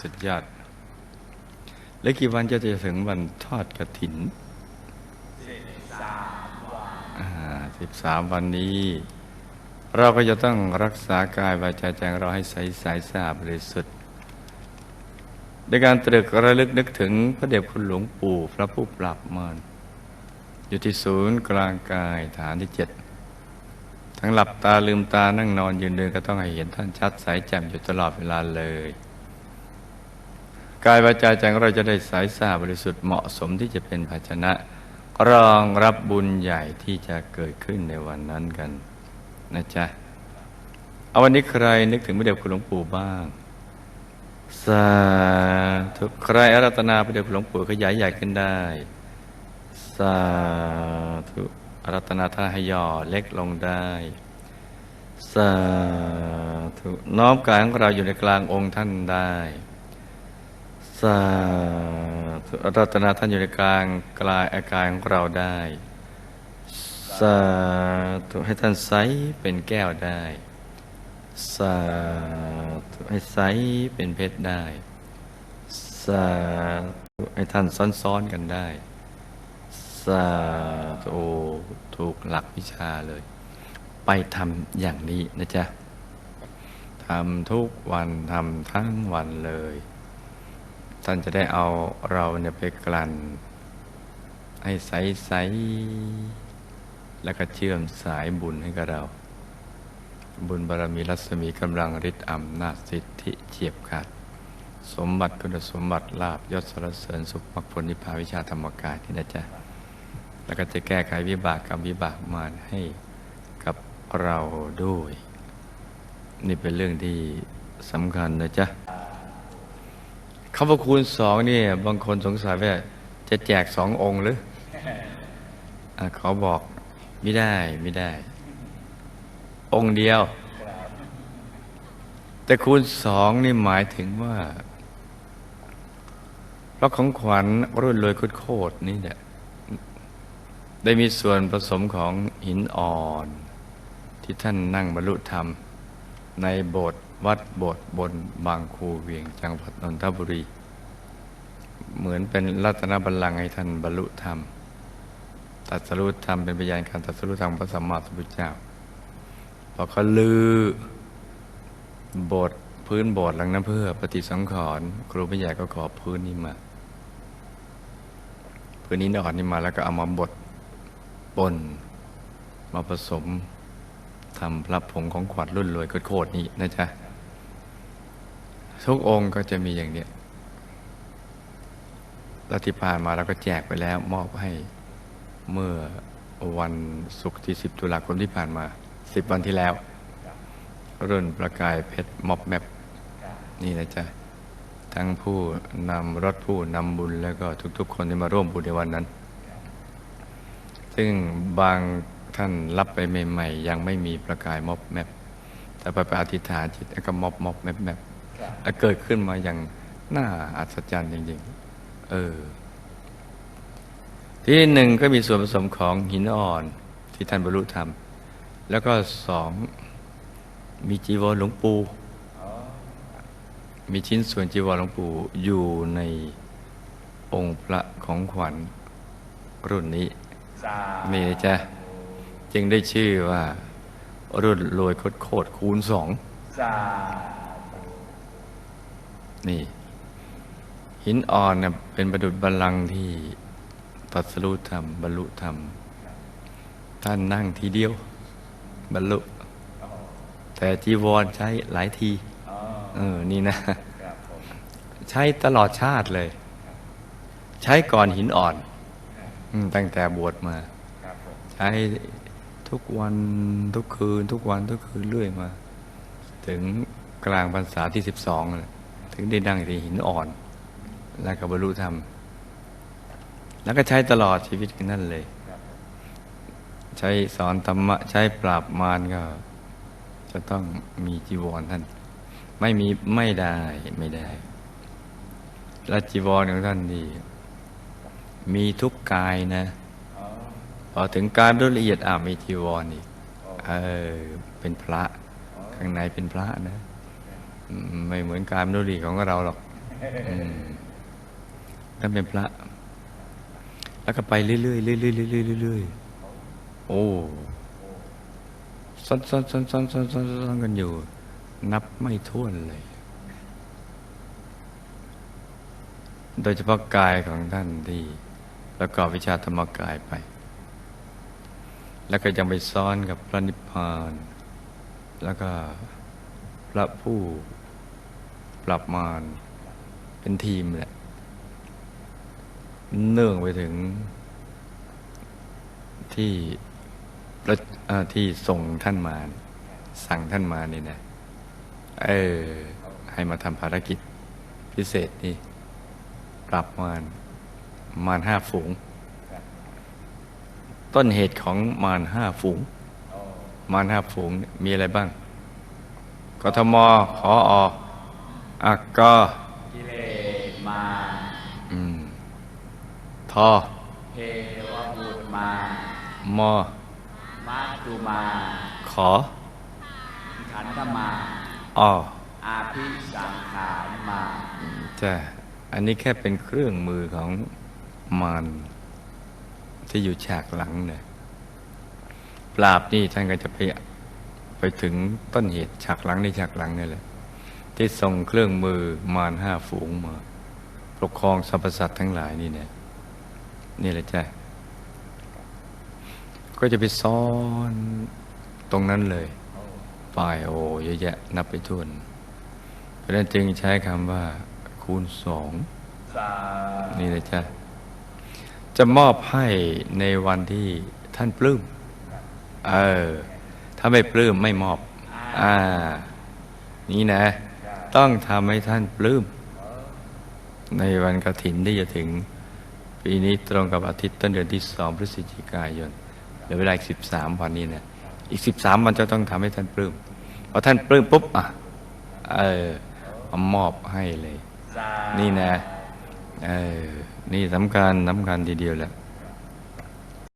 สุดยอด แล้วกี่วันจะจะถึงวันทอดกระถินสิบสามวันนี้ เราก็จะต้องรักษากายวาจาใจของเราให้ใสใสสะอาดบริสุทธิ์ในการตรึกระลึกนึกถึงพระเดชคุณหลวงปู่พระผู้ปรับมารอยู่ที่ศูนย์กลางกายฐานที่เจ็ดทั้งหลับตาลืมตานั่งนอนยืนเดินก็ต้องให้เห็นท่านชัดใสแจ่มอยู่ตลอดเวลาเลย กายวาจาใจของเราจะได้สสะอาดบริสุทธิ์เหมาะสมที่จะเป็นภาชนะ รองรับบุญใหญ่ที่จะเกิดขึ้นในวันนั้นกันนะจ๊ะเอาวันนี้ใครนึกถึงพระเดชคุณหลวงปู่บ้าง สาธุใครอารัตนาพระเดชคุณหลวงปู่ขยายใหญ่ขึ้นได้ สาธุอารัตนาท่านให้ย่อเล็กลงได้ สาธุน้อมกายของเราอยู่ในกลางองค์ท่านได้ สาธุรัตนาท่านอยู่ในกลางกลายอากายของเราได้ สาธุให้ท่านใสเป็นแก้วได้ สาธุให้ใสเป็นเพชรได้ สาธุให้ท่านซ้อนๆกันได้ สาธุโอถูกหลักวิชาเลย ไปทำอย่างนี้นะจ๊ะทำทุกวันทำทั้งวันเลย ท่านจะได้เอาเราเนี่ยไปกลั่น ให้ใส ๆ แล้วก็เชื่อมสายบุญให้กับเรา บุญบารมีรัศมีกำลังฤทธิ์อำนาจสิทธิเฉียบขาดสมบัติคุณสมบัติลาบยศสรรเสริญสุขมรรคผลนิพพานวิชาธรรมกายนี่นะจ๊ะแล้วก็จะแก้ไขวิบากกรรมวิบากมารให้กับเราด้วย นี่เป็นเรื่องที่สำคัญนะจ๊ะ คำว่าคูณสองเนี่ย บางคนสงสัยว่าจะแจกสององค์หรืออขาบอกไม่ได้ไม่ได้ องค์เดียว แต่คูณสองนี่หมายถึงว่าเพราะของขวัญรุ่นรวยโคตรนี่เนี่ยได้มีส่วนผสมของหินอ่อน ที่ท่านนั่งบรรลุธรรม ในโบสถ์ วัดโบสถ์บนบางคูเวียงจังหวัดนนทบุรี เหมือนเป็นรัตนบัลลังก์ให้ท่านบรรลุธรรมตรัสรู้ธรรมเป็นพยานการตรัสรู้ธรรมพระสัมมาสัมพุทธเจ้าพอเขาลือโบสถ์พื้นโบสถ์หลังนั้นเพื่อปฏิสังขรณ์ครูผู้ใหญ่ก็ขอพื้นนี้มา พื้นนี้นอนนี่มาแล้วก็เอามาบดปนมาผสมทำพระผงของขวัญรุ่นรวยโคตรนี้นะจ๊ะ ทุกองค์ก็จะมีอย่างเนี้ยแล้วที่ผ่านมาเราก็แจกไปแล้ว มอบให้เมื่อวันศุกร์ที่ 10 ตุลาคมที่ผ่านมา 10 วันที่แล้ว รุ่นประกายเพชรมอบแมปนี่นะจ๊ะ ทั้งผู้นำรถผู้นำบุญแล้วก็ทุกๆ คนที่มาร่วมบุญในวันนั้น ซึ่งบางท่านรับไปใหม่ ๆ ยังไม่มีประกายมอบแมปแต่ไปอธิษฐานจิตแล้วก็มอบมอบแมปแมป เกิดขึ้นมาอย่างน่าอัศจรรย์จริงๆ เออ ที่หนึ่งก็มีส่วนผสมของหินอ่อนที่ท่านบรรลุธรรม แล้วก็สองมีจีวรหลวงปู่มีชิ้นส่วนจีวรหลวงปู่อยู่ในองค์พระของขวัญรุ่นนี้นี่จ้ะจึงได้ชื่อว่า รุ่นรวยโคตรโคตรคูณสอง นี่ หินอ่อนเน่ะเป็นประดุจบัลลังก์ที่ตรัสรู้ธรรม บรรลุธรรม ท่านนั่งทีเดียว บรรลุ แต่จีวรใช้หลายทีเออนี่นะ ใช้ตลอดชาติเลย ใช้ก่อนหินอ่อนอมตั้งแต่บวชมา ใช้ทุกวันทุกคืน ทุกวันทุกคืนเรื่อยมา ถึงกลางพรรษาที่สิบสอง ถึงได้นั่งที่หินอ่อน แล้วก็บรรลุธรรม แล้วก็ใช้ตลอดชีวิตกันนั่นเลย ใช้สอนธรรมะ ใช้ปราบมารก็ จะต้องมีจีวรท่าน ไม่มีไม่ได้ไม่ได้ และจีวรของท่านนี่มีทุกกายนะพอถึงการด้วยละเอียดอ่ามีจีวรอีกเออเป็นพระ ข้างในเป็นพระนะ ไม่เหมือนการด้วยละเอียดของเราหรอกท่านเป็นพระ แล้วก็ไปเรื่อยๆเรื่อยๆเรื่อยๆเรื่อยๆโอ้ซ้อนซ้อนซ้อนซ้อนซ้อนซ้อนซ้อนกันอยู่ นับไม่ถ้วนเลย โดยเฉพาะกายของท่านที่ประกอบวิชาธรรมกายไป แล้วก็ยังไปซ้อนกับพระนิพพาน แล้วก็พระผู้ ปรับมารเป็นทีมแหละเนื่องไปถึง ที่ที่ส่งท่านมา สั่งท่านมานี่นะเออให้มาทำภารกิจพิเศษนี่ปรับมารมารห้าฝูง ต้นเหตุของมารห้าฝูง มารห้าฝูงมีอะไรบ้างกทมขอออ กกกิเลสมาอืมทอเทวบุตรมามอมัจจุมาขอขันธมาออาภิสังขารมาจ้ะอันนี้แค่เป็นเครื่องมือของมารที่อยู่ฉากหลังเนี่ยปราบนี่ท่านก็จะไปไปถึงต้นเหตุฉากหลังในฉากหลังนี่แหละ ที่ส่งเครื่องมือมารห้าฝูงมา ปกครองสรรพสัตว์ทั้งหลายนี่เนี่ยนี่แหละจ้ะก็จะไปซ้อนตรงนั้นเลยฝ่ายโอเยอะแยะนับไปทวน เพราะนั้นจึงใช้คำว่า คูณสองนี่เลยจ้ะจะมอบให้ในวันที่ท่านปลื้มเออถ้าไม่ปลื้มไม่มอบ อ่า นี่นะ ต้องทำให้ท่านปลื้ม ในวันกฐินที่จะถึง ปีนี้ตรงกับอาทิตย์ต้นเดือนที่สองพฤศจิกายนเหลือเวลาอีกสิบสามวันนี้นะอีกสิบสามวันจะต้องทำให้ท่านปลื้มพอท่านปลื้มปุ๊บอะเออมามอบให้เลยสานี่นะเออนี่สำคัญสำคัญทีเดียวแหละ